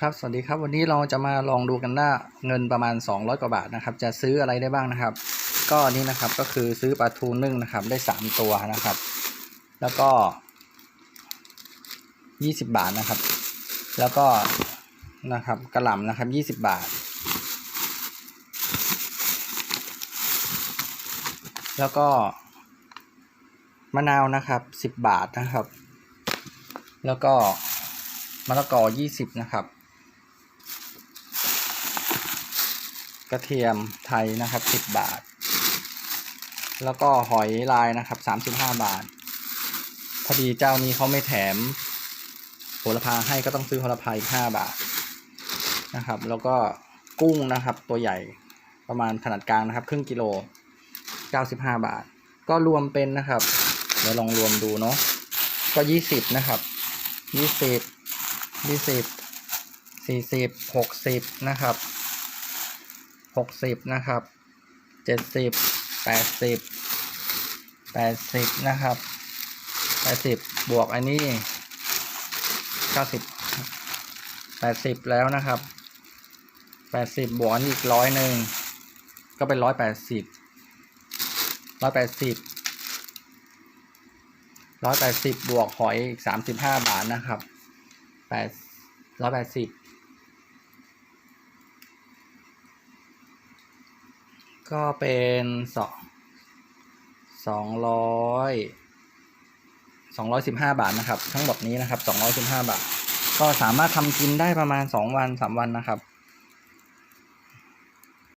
ครับสวัสดีครับวันนี้เราจะมาลองดูกันว่าเงินประมาณ 200 กว่าบาทนะครับ จะซื้ออะไรได้บ้างนะครับ ก็นี่นะครับก็คือซื้อปลาทูนึ่งนะครับ ได้ 3 ตัวนะครับ แล้วก็ 20 บาทนะครับ แล้วก็นะครับกระหล่ำนะครับ 20 บาท แล้วก็มะนาวนะครับ 10 บาทนะครับ แล้วก็มะละกอ 20 นะครับ กระเทียมไทยนะครับ10บาท แล้วก็หอยลายนะครับ35บาท พอดีเจ้านี้เขาไม่แถมโหระพาให้ก็ต้องซื้อโหระพาอีก5บาทนะครับ แล้วก็กุ้งนะครับ ตัวใหญ่ประมาณขนาดกลางนะครับ ครึ่งกิโล95บาท ก็รวมเป็นนะครับเดี๋ยวลองรวมดูเนาะก็20นะครับ20 20 40 60นะครับ 60นะครับ70 80 80นะครับ80บวกอันนี้90 80แล้วนะครับ80บวกอันนี้อีกร้อยหนึ่งก็เป็น180 180ร้อยแปดสิบบวกหอยอีกสามสิบห้าบาทนะครับแปดร้อยแปดสิบ ก็เป็นสองสองร้อยสองร้อยสิบห้าบาทนะครับ ทั้งหมดนี้นะครับสองร้อยสิบห้าบาท ก็สามารถทำกินได้ประมาณสองวันสามวันนะครับ